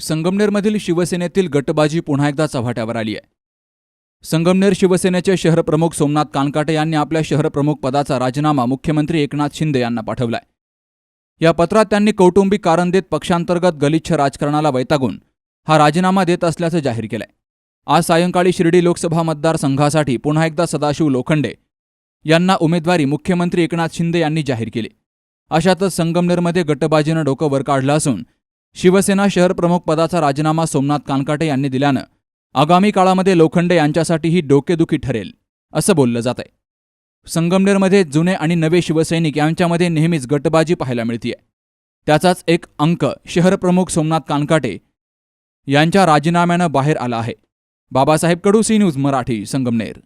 संगमनेरमधील शिवसेनेतील गटबाजी पुन्हा एकदा चव्हाट्यावर आली आहे. संगमनेर शिवसेनेचे शहरप्रमुख सोमनाथ कानकाटे यांनी आपल्या शहरप्रमुख पदाचा राजीनामा मुख्यमंत्री एकनाथ शिंदे यांना पाठवलाय. या पत्रात त्यांनी कौटुंबिक कारण देत पक्षांतर्गत गलिच्छ राजकारणाला वैतागून हा राजीनामा देत असल्याचं जाहीर केलंय. आज सायंकाळी शिर्डी लोकसभा मतदारसंघासाठी पुन्हा एकदा सदाशिव लोखंडे यांना उमेदवारी मुख्यमंत्री एकनाथ शिंदे यांनी जाहीर केली. अशातच संगमनेरमध्ये गटबाजीनं डोकं वर काढलं असून शिवसेना शहर प्रमुख पदाचा राजीनामा सोमनाथ कानकाटे यांनी दिल्यानं आगामी काळामध्ये लोखंडे यांच्यासाठी ही डोकेदुखी ठरेल असं बोललं जात आहे संगमनेरमध्ये जुने आणि नवे शिवसैनिक यांच्यामध्ये नेहमीच गटबाजी पाहायला मिळतीय. त्याचाच एक अंक शहर प्रमुख सोमनाथ कानकाटे यांच्या राजीनाम्यानं बाहेर आला आहे. Babasaheb Kadu C news Marathi Sangamner.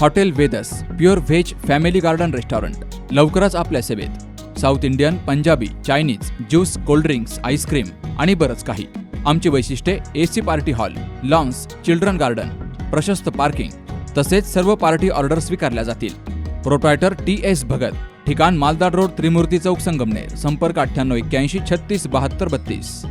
Hotel Vedas pure veg family garden restaurant लवकरच आपल्या सेवेत. South Indian Punjabi Chinese juice cold drinks ice cream आणि बरंच काही. आमची वैशिष्ट्ये AC party hall lawns children garden प्रशस्त पार्किंग तसेच सर्व पार्टी ऑर्डर स्वीकारल्या जातील. प्रोप्रायटर टी एस भगत ठिकाण मालदाड रोड त्रिमूर्ती चौक संगमनेर संपर्क अठ्ठ्याण्णव एक्क्याऐंशी छत्तीस बहात्तर बत्तीस.